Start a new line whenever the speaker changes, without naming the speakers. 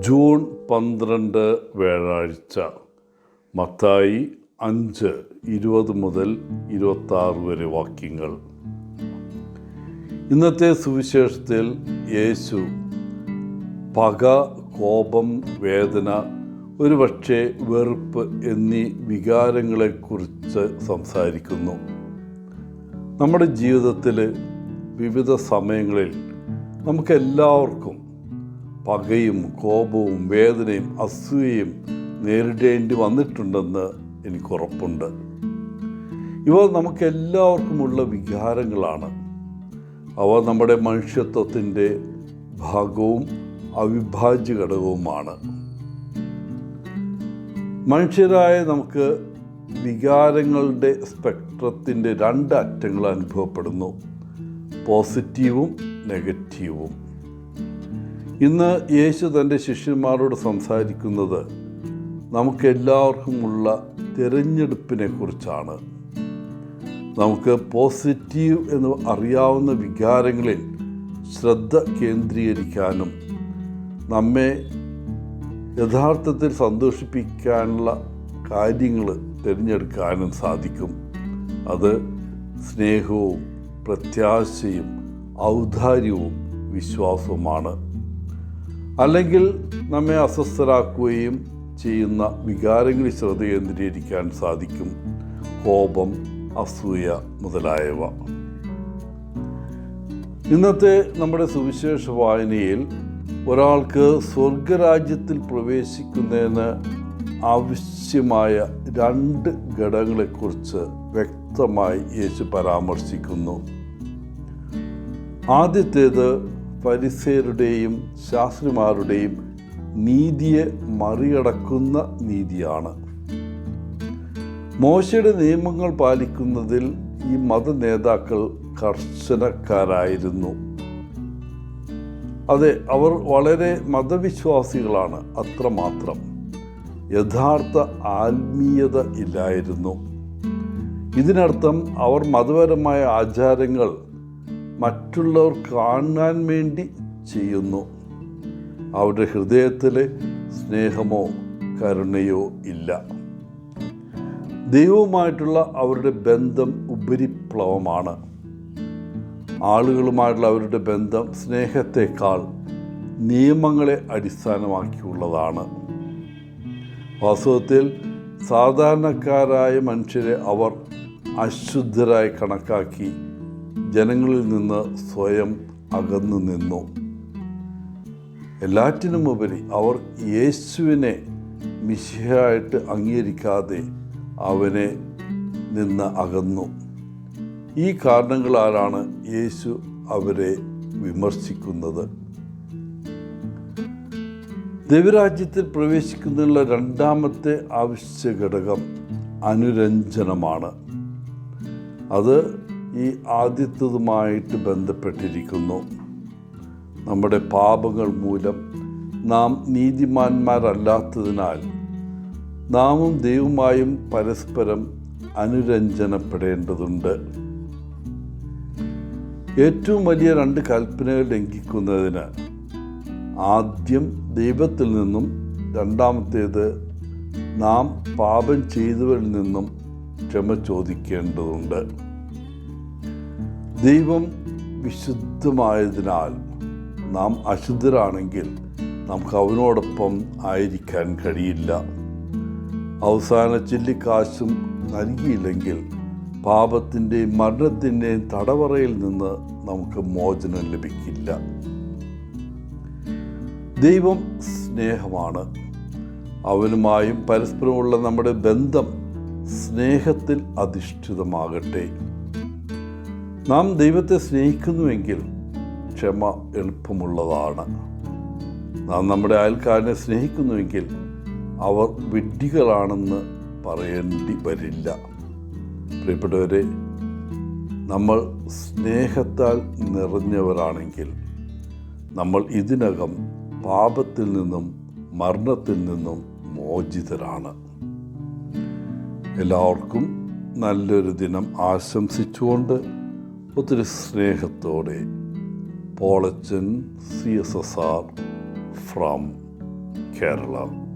June പന്ത്രണ്ട് വ്യാഴാഴ്ച മത്തായി അഞ്ച് ഇരുപത് മുതൽ ഇരുപത്താറ് വരെ വാക്യങ്ങൾ. ഇന്നത്തെ സുവിശേഷത്തിൽ യേശു പക കോപം വേദന ഒരുപക്ഷെ വെറുപ്പ് എന്നീ വികാരങ്ങളെക്കുറിച്ച് സംസാരിക്കുന്നു. നമ്മുടെ ജീവിതത്തിൽ വിവിധ സമയങ്ങളിൽ നമുക്കെല്ലാവർക്കും പകയും കോപവും വേദനയും അസൂയയും നേരിടേണ്ടി വന്നിട്ടുണ്ടെന്ന് എനിക്ക് ഉറപ്പുണ്ട് ഇവ നമുക്കെല്ലാവർക്കുമുള്ള വികാരങ്ങളാണ്. അവ നമ്മുടെ മനുഷ്യത്വത്തിന്റെ ഭാഗവും അവിഭാജ്യ ഘടകവുമാണ്. മനുഷ്യരായ നമുക്ക് വികാരങ്ങളുടെ സ്പെക്ട്രത്തിന്റെ രണ്ട് അറ്റങ്ങൾ അനുഭവപ്പെടുന്നു. പോസിറ്റീവും നെഗറ്റീവും. ഇന്ന് യേശു തന്റെ ശിഷ്യന്മാരോട് സംസാരിക്കുന്നത് നമുക്കെല്ലാവർക്കുമുള്ള തിരഞ്ഞെടുപ്പിനെ കുറിച്ചാണ് നമുക്ക് പോസിറ്റീവ് എന്ന് അറിയാവുന്ന വികാരങ്ങളിൽ ശ്രദ്ധ കേന്ദ്രീകരിക്കാനും നമ്മെ യഥാർത്ഥത്തിൽ സന്തോഷിപ്പിക്കാനുള്ള കാര്യങ്ങൾ തിരഞ്ഞെടുക്കാനും സാധിക്കും. അത് സ്നേഹവും പ്രത്യാശയും ഔദാര്യവും വിശ്വാസവുമാണ്. അല്ലെങ്കിൽ നമ്മെ അസ്വസ്ഥരാക്കുകയും ചെയ്യുന്ന വികാരങ്ങളിൽ ശ്രദ്ധ കേന്ദ്രീകരിക്കാൻ സാധിക്കും കോപം അസൂയ മുതലായവ. ഇന്നത്തെ നമ്മുടെ സുവിശേഷ വായനയിൽ ഒരാൾക്ക് സ്വർഗരാജ്യത്തിൽ പ്രവേശിക്കുന്നതിന് ആവശ്യമായ രണ്ട് ഘടകങ്ങളെക്കുറിച്ച് വ്യക്തമായി യേശു പരാമർശിക്കുന്നു. ആദ്യത്തേത് പരിസയരുടെയും ശാസ്ത്രിമാരുടെയും നീതിയെ മറികടക്കുന്ന നീതിയാണ്. മോശയുടെ നിയമങ്ങൾ പാലിക്കുന്നതിൽ ഈ മത നേതാക്കൾ കർശനക്കാരായിരുന്നു. അതെ അവർ വളരെ മതവിശ്വാസികളാണ് അത്രമാത്രം. യഥാർത്ഥ ആത്മീയത ഇല്ലായിരുന്നു. ഇതിനർത്ഥം അവർ മതപരമായ ആചാരങ്ങൾ മറ്റുള്ളവർ കാണാൻ വേണ്ടി ചെയ്യുന്നു. അവരുടെ ഹൃദയത്തിൽ സ്നേഹമോ കരുണയോ ഇല്ല. ദൈവവുമായിട്ടുള്ള അവരുടെ ബന്ധം ഉപരിപ്ലവമാണ്. ആളുകളുമായിട്ടുള്ള അവരുടെ ബന്ധം സ്നേഹത്തെക്കാൾ നിയമങ്ങളെ അടിസ്ഥാനമാക്കിയുള്ളതാണ്. വാസ്തവത്തിൽ സാധാരണക്കാരായ മനുഷ്യരെ അവർ അശുദ്ധരായി കണക്കാക്കി ജനങ്ങളിൽ നിന്ന് സ്വയം അകന്നു നിന്നു. എല്ലാറ്റിനുമുപരി അവർ യേശുവിനെ മിശയായിട്ട് അംഗീകരിക്കാതെ അവനെ നിന്ന് അകന്നു. ഈ കാരണങ്ങളാലാണ് യേശു അവരെ വിമർശിക്കുന്നത്. ദൈവരാജ്യത്തിൽ പ്രവേശിക്കുന്നതിനുള്ള രണ്ടാമത്തെ ആവശ്യ ഘടകം അനുരഞ്ജനമാണ്. അത് ഈ ആദ്യത്തതുമായിട്ട് ബന്ധപ്പെട്ടിരിക്കുന്നു. നമ്മുടെ പാപങ്ങൾ മൂലം നാം നീതിമാന്മാരല്ലാത്തതിനാൽ നാമും ദൈവമായും പരസ്പരം അനുരഞ്ജനപ്പെടേണ്ടതുണ്ട്. ഏറ്റവും വലിയ രണ്ട് കൽപ്പനകൾ ലംഘിക്കുന്നതിന് ആദ്യം ദൈവത്തിൽ നിന്നും രണ്ടാമത്തേത് നാം പാപം ചെയ്തവരിൽ നിന്നും ക്ഷമ ചോദിക്കേണ്ടതുണ്ട്. ദൈവം വിശുദ്ധമായതിനാൽ നാം അശുദ്ധരാണെങ്കിൽ നമുക്ക് അവനോടൊപ്പം ആയിരിക്കാൻ കഴിയില്ല. അവസാന ചില്ലിക്കാശും നൽകിയില്ലെങ്കിൽ പാപത്തിന്റെയും മരണത്തിന്റെയും തടവറയിൽ നിന്ന് നമുക്ക് മോചനം ലഭിക്കില്ല. ദൈവം സ്നേഹമാണ്. അവനുമായും പരസ്പരമുള്ള നമ്മുടെ ബന്ധം സ്നേഹത്തിൽ അധിഷ്ഠിതമാകട്ടെ. നാം ദൈവത്തെ സ്നേഹിക്കുന്നുവെങ്കിൽ ക്ഷമ എളുപ്പമുള്ളതാണ്. നാം നമ്മുടെ അയൽക്കാരനെ സ്നേഹിക്കുന്നുവെങ്കിൽ അവർ വിഡ്ഢികളാണെന്ന് പറയേണ്ടി വരില്ല. പ്രിയപ്പെട്ടവരെ നമ്മൾ സ്നേഹത്താൽ നിറഞ്ഞവരാണെങ്കിൽ നമ്മൾ ഇതിനകം പാപത്തിൽ നിന്നും മരണത്തിൽ നിന്നും മോചിതരാണ്. എല്ലാവർക്കും നല്ലൊരു ദിനം ആശംസിച്ചുകൊണ്ട് ഒത്തിരി സ്നേഹത്തോടെ Polachan C S S R from Kerala.